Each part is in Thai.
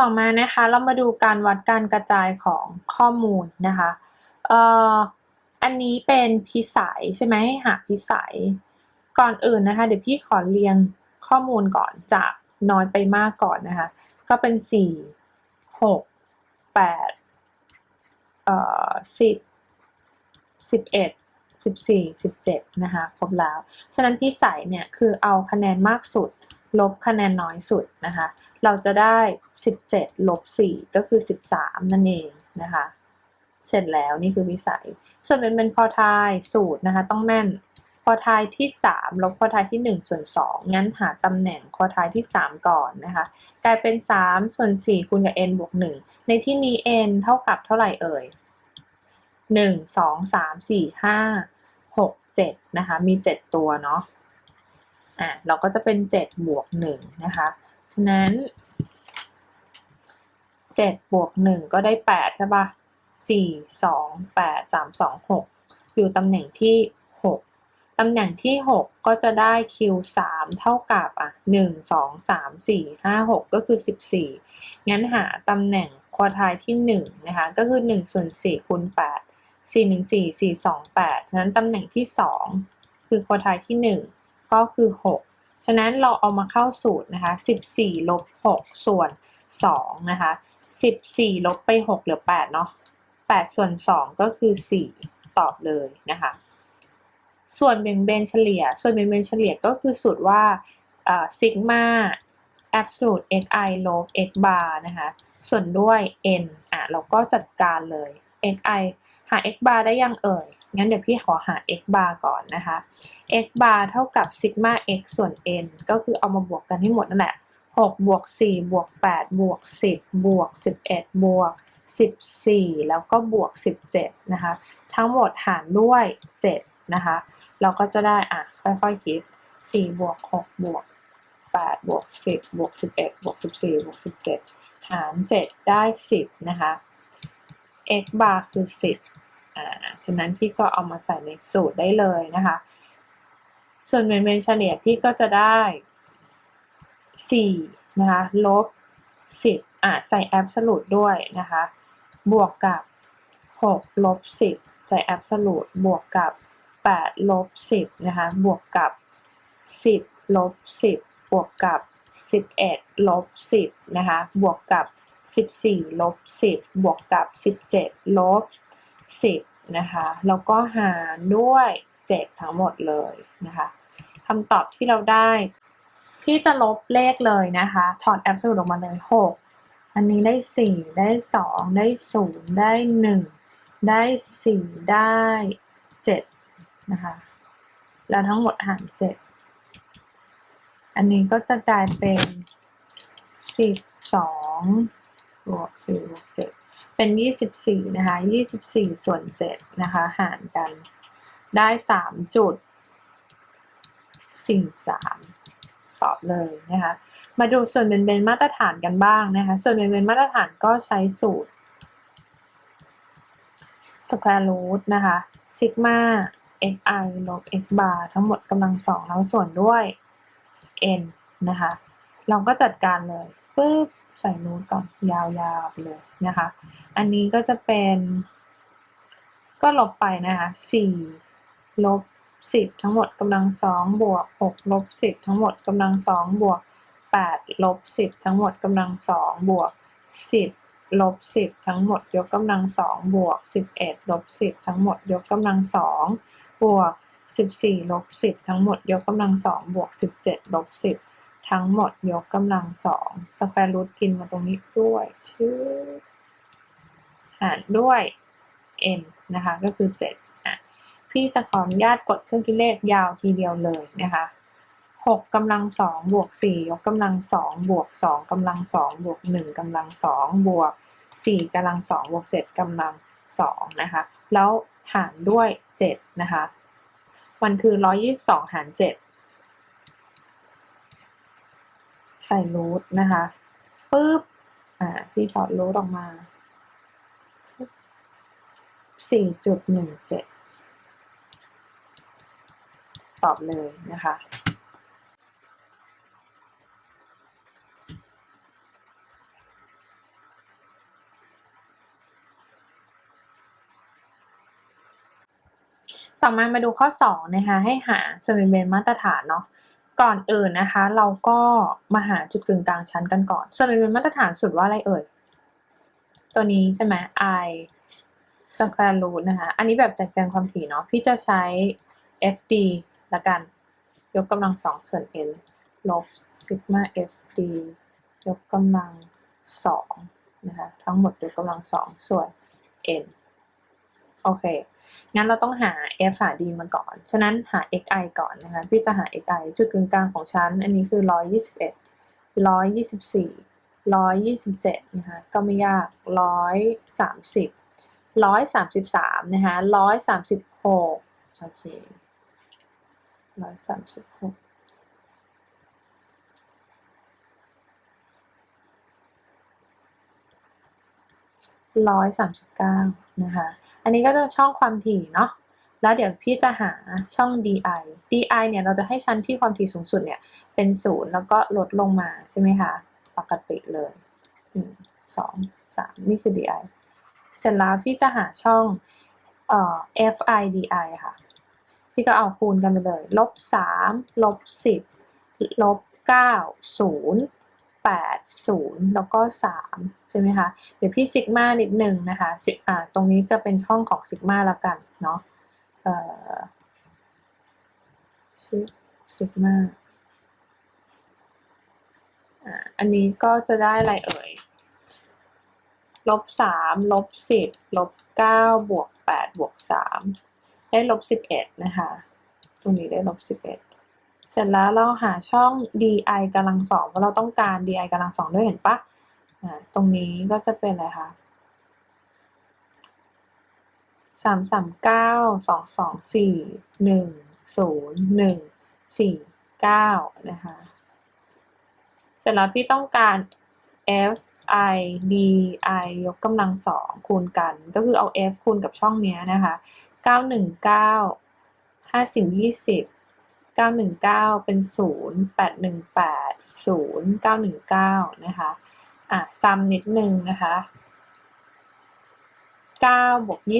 ต่อมานะคะเรามาดูการวัดการกระจายของข้อมูลนะคะเอ่ออันนี้เป็นพิสัยใช่ไหมหาพิสัย ก่อนอื่นนะคะ เดี๋ยวพี่ขอเรียงข้อมูลก่อนจากน้อยไปมากก่อนนะคะ ก็เป็นสี่หกแปดเอ่อสิบสิบเอ็ดสิบสี่สิบเจ็ดนะคะครบแล้ว ฉะนั้นพิสัยเนี่ยคือเอาคะแนนมากสุด ลบคะแนนน้อยสุดนะคะ เราจะได้ 17 ลบ 4 ก็คือ 13 นั่นเองนะคะ เสร็จแล้วนี่คือวิสัย ส่วนเป็นเป็นคอทายสูตรนะคะ ต้องแม่นคอทายที่ 3 ลบคอทายที่ 1 ส่วน 2 งั้นหาตำแหน่งคอทายที่ 3 ก่อนนะคะ กลายเป็น 3 ส่วน 4 คูณกับ n บวก 1 ในที่นี้ n เท่ากับเท่าไหร่เอ่ย 1 2 3 4 5 6 7 นะคะ มี 7 ตัวเนาะ อะเราก็จะเป็น 7 บวก1นะคะ ฉะนั้น 7 บวก 1 ก็ได้ 8 ใช่ปะ4 2 8 3 2 6 อยู่ตำแหน่งที่ 6 ตำแหน่งที่ 6 ก็จะได้ q 3 เท่ากับอะ1 2 3 4 5 6 ก็คือ 14 งั้นหาตำแหน่งควอไทายที่1นะคะ ก็คือ1ส่วน4คูณ8 4 1 4 4 2 8 ฉะนั้นตำแหน่งที่ 2 คือควอไทายที่ 1 ก็คือ 6 ฉะนั้นเราเอามาเข้าสูตรนะคะ 14 ลบ 6 ส่วน 2 นะคะ 14 ลบไป 6 เหลือ 8 เนาะ8 ส่วน 2 ก็คือ 4 ตอบเลยนะคะ ส่วนเบี่ยงเบนเฉลี่ย ส่วนเบี่ยงเบนเฉลี่ยก็คือสูตรว่าซิกมา absolute xi ลบ x bar นะคะ ส่วนด้วย n อะ เราก็จัดการเลย xi หา x bar ได้ยังเอ่ย งั้นเดี๋ยวพี่ขอหา x bar ก่อนนะคะ x bar เท่ากับซิกมา x ส่วน n ก็คือเอามาบวกกันให้หมดนั่นแหละ6บวก4บวก8บวก10บวก11บวก14 แล้วก็บวก 17 นะคะ ทั้งหมดหารด้วย 7 นะคะ เราก็จะได้อะค่อยๆคิด4บวก6บวก8บวก10บวก11บวก14บวก17 หาร 7 ได้ 10 นะคะ x bar คือ 10 อ่าฉะนั้นพี่ก็เอามาใส่ในสูตรได้เลยนะคะ ส่วนเวนเวนเฉลี่ยพี่ก็จะได้4นะคะลบ 10อะใส่ absolute ด้วยนะคะ บวกกับ 6 ลบ 10 ใส่ absolute บวกกับ 8 ลบ 10นะคะบวกกับ 10 ลบ 10 บวกกับ 11 ลบ 10นะคะบวกกับ 14 ลบ 10 บวกกับ 17 ลบ 10นะคะแล้วก็หารด้วย 7 ทั้งหมดเลยนะคะคำตอบที่เราได้ พี่จะลบเลขเลยนะคะ ถอด absolute ออกมาเลย 6 อันนี้ได้ 4 ได้ 2 ได้ 0 ได้ 1 ได้ 4 ได้ 7 นะคะ แล้วทั้งหมดหาร 7 อันนี้ก็จะกลายเป็น 12บวก4บวก7 เป็น 24 นะคะ 24 ส่วน 7 นะคะ หารกัน ได้ 3 จุด 43 ตอบเลยนะคะ มาดูส่วนเป็นเป็นมาตรฐานกันบ้างนะคะ ส่วนเป็นเป็นมาตรฐานก็ใช้สูตร square root นะคะ sigma xi ลบ x bar ทั้งหมดกำลังสองแล้วส่วนด้วย n นะคะ เราก็จัดการเลย ปึ๊บใส่นูตก่อนยาวๆไปเลยนะคะ อันนี้ก็จะเป็น ก็ลบไปนะคะ4ลบ10 ทั้งหมดกำลังสองบวก6ลบ10 ทั้งหมดกำลังสองบวก8ลบ10 ทั้งหมดกำลังสองบวก 10ลบ10 ทั้งหมดยกกำลังสองบวก 11ลบ10 ทั้งหมดยกกำลังสองบวก 14ลบ10 ทั้งหมดยกกำลังสองบวก 17ลบ10 ทั้งหมดยกกำลังสองสแควร์รูทกินมาตรงนี้ด้วยชื่อหารด้วย n นะคะก็คือ7อะพี่จะขออนุญาตกดเครื่องคิดเลขยาวทีเดียวเลยนะคะ6กำลังสองบวก4ยกกำลังสองบวก2กำลังสองบวก1กำลังสองบวก4กำลังสองบวก7กำลังสองนะคะแล้วหารด้วย7นะคะมันคือ 122 หาร 7 ใส่รูทนะคะปุ๊บอ่าพี่ถอดรูทออกมา 4.17 ตอบเลยนะคะต่อมามาดูข้อ2นะคะให้หาส่วนเป็นมาตรฐานเนาะ ก่อนอื่นนะคะ เราก็มาหาจุดกึ่งกลางชั้นกันก่อน ส่วนเป็นมาตรฐานสุดว่าอะไรเอ่ย ตัวนี้ใช่ไหม i square root นะคะ อันนี้แบบแจกแจงความถี่เนาะ พี่จะใช้ fd ละกัน ยกกำลังสองส่วน n ลบ sigma fd ยกกำลังสองนะคะ ทั้งหมดยกกำลังสองส่วน n โอเค งั้นเราต้องหา f หา d มาก่อน ฉะนั้นหา xi ก่อนนะคะ พี่จะหา xi จุดกึ่งกลางของชั้น อันนี้คือ 121 124 127นะคะ ก็ไม่ยาก 130 133นะคะ136 โอเค 136ร้อยสามสิบเก้า นะคะ อันนี้ก็จะช่องความถี่เนาะ แล้วเดี๋ยวพี่จะหาช่อง di di เนี่ยเราจะให้ชั้นที่ความถี่สูงสุดเนี่ยเป็นศูนย์แล้วก็ลดลงมาใช่ไหมคะ ปกติเลยหนึ่งสองสามนี่คือ di เสร็จแล้วพี่จะหาช่องเอ่อ fi di ค่ะ พี่ก็เอาคูณกันไปเลย ลบสามลบสิบลบเก้าศูนย์ แปดศูนย์แล้วก็สามใช่ไหมคะ เดี๋ยวพี่ซิกมานิดหนึ่งนะคะซิอ่าตรงนี้จะเป็นช่องของซิกมาแล้วกันเนาะเอ่อซิซิกมาอ่าอันนี้ก็จะได้อะไรเอ่ยลบสามลบสิบลบเก้าบวกแปดบวกสามได้ลบสิบเอ็ดนะคะ ตรงนี้ได้ลบสิบเอ็ด เสร็จแล้วเราหาช่อง di กำลังสองเพราเราต้องการ di กำลังสองด้วยเห็นปะอ่าตรงนี้ก็จะเป็นอะไรคะสามสามเก้าสองสองสี่หนึ่งศูนย์หนึ่งสี่เก้านะคะ เสร็จแล้วพี่ต้องการ f i d i ยกกำลังสองคูณกัน ก็คือเอา f คูณกับช่องเนี้ยนะคะเก้าหนึ่งเก้าห้าสิบยี่สิบ 919เป็น0 818 0 919นะคะอะซ้ำนิดนึงนะคะ9บวก20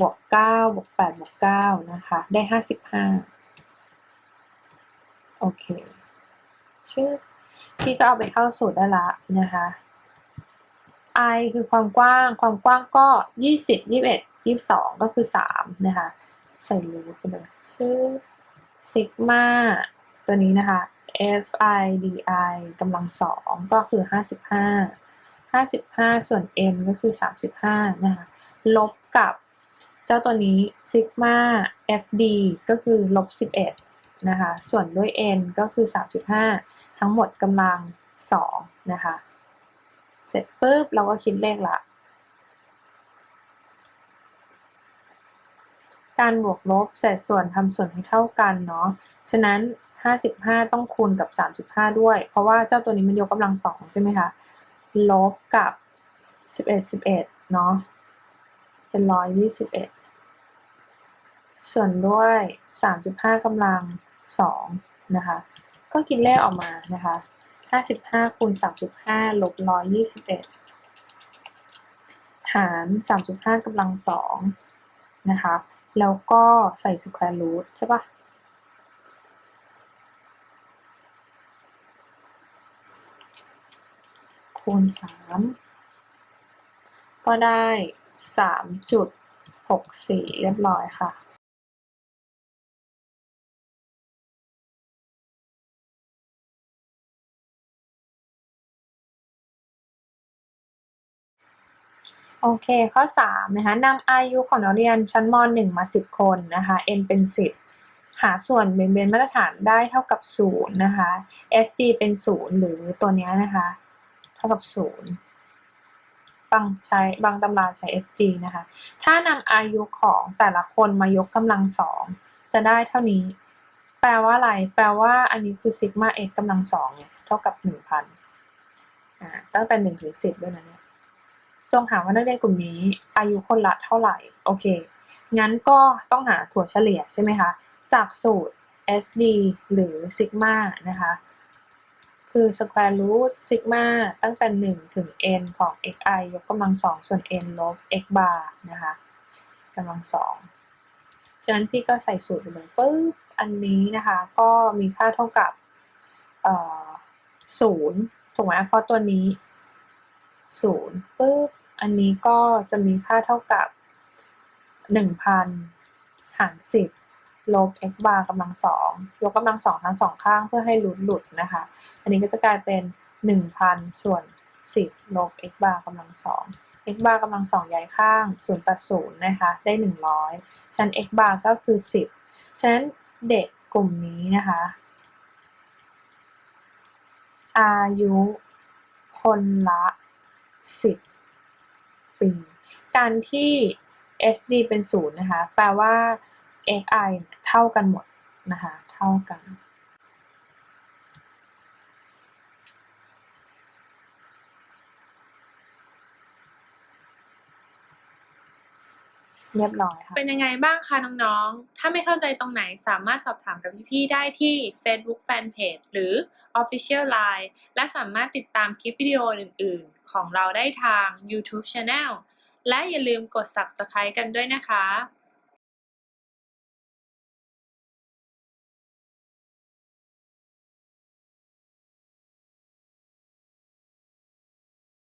บวก9บวก8บวก9นะคะได้55โอเคชื่อพี่ก็เอาไปเข้าสูตรได้ละนะคะ i คือความกว้าง ความกว้างก็ 20 21 22 ก็คือ 3 นะคะ ใส่รูทไปเลยชื่อซิกมาตัวนี้นะคะ f i d i กำลังสองก็คือ 55 55 ส่วน n ก็คือ 35 นะคะ ลบกับเจ้าตัวนี้ซิกมา f d ก็คือลบ 11 นะคะ ส่วนด้วย n ก็คือ 35 ทั้งหมดกำลัง2นะคะ เสร็จปุ๊บเราก็คิดเลขละ การบวกลบเศษส่วนทำส่วนให้เท่ากันเนาะ ฉะนั้น 55 ต้องคูณกับ 35 ด้วย เพราะว่าเจ้าตัวนี้มันยกกำลังสองใช่ไหมคะ ลบกับ 11 11 เนาะ เป็น 121 ส่วนด้วย 35กำลัง2นะคะ ก็คิดเลขออกมานะคะ 55คูณ35 ลบ 121 หาร 35กำลัง2นะคะ แล้วก็ใส่สแควร์รูทใช่ปะคูณสามก็ได้สามจุดหกสี่เรียบร้อยค่ะ โอเค ข้อ 3 นะคะนำอายุของนักเรียนชั้นม .1 มา 10 คนนะคะ n เป็น 10 หาส่วนเบนเบนมาตรฐานได้เท่ากับ 0 นะคะ sd เป็น 0 หรือตัวนี้นะคะ เท่ากับ 0 บางใช้บางตำราใช้ sd นะคะ ถ้านำอายุของแต่ละคนมายกกำลังสองจะได้เท่านี้ แปลว่าอะไร แปลว่าอันนี้คือซิกมา x กำลังสองเนี่ยเท่ากับ 1,000อ่าตั้งแต่1ถึง10 ด้วยนะเนี่ย จงหาว่านักเรียนกลุ่มนี้ อายุคนละเท่าไหร่ โอเค งั้นก็ต้องหาถั่วเฉลี่ยใช่ไหมคะ จากสูตร SD หรือซิกมานะคะ คือ square root ซิกมาตั้งแต่ 1 ถึง n ของ xi ยกกำลัง 2 ส่วน n ลบ x bar นะคะกำลังสองฉะนั้นพี่ก็ใส่สูตรไปเลยปุ๊บ อันนี้นะคะก็มีค่าเท่ากับศูนย์ถูกไหมเพราะตัวนี้ศูนย์ปุ๊บ อันนี้ก็จะมีค่าเท่ากับหนึ่งพันหารสิบลบ x bar กำลังสองยกกำลังสองทั้งสองข้างเพื่อให้หลุดหลุดนะคะ อันนี้ก็จะกลายเป็นหนึ่งพันส่วนสิบลบ x bar กำลังสอง x bar กำลังสองย้ายข้างศูนย์ตัดศูนย์นะคะ ได้หนึ่งร้อยฉะนั้น x bar ก็คือสิบฉะนั้นเด็กกลุ่มนี้นะคะ อายุคนละสิบ ปี การที่ SD เป็นศูนย์นะคะ แปลว่า xi เท่ากันหมดนะคะ เท่ากัน เรียบร้อยค่ะ เป็นยังไงบ้างคะน้องๆ ถ้าไม่เข้าใจตรงไหนสามารถสอบถามกับพี่ๆ ได้ที่ Facebook Fanpage หรือ Official Line และสามารถติดตามคลิปวิดีโออื่นๆ ของเราได้ทาง YouTube Channel และอย่าลืมกด Subscribe กันด้วยนะคะ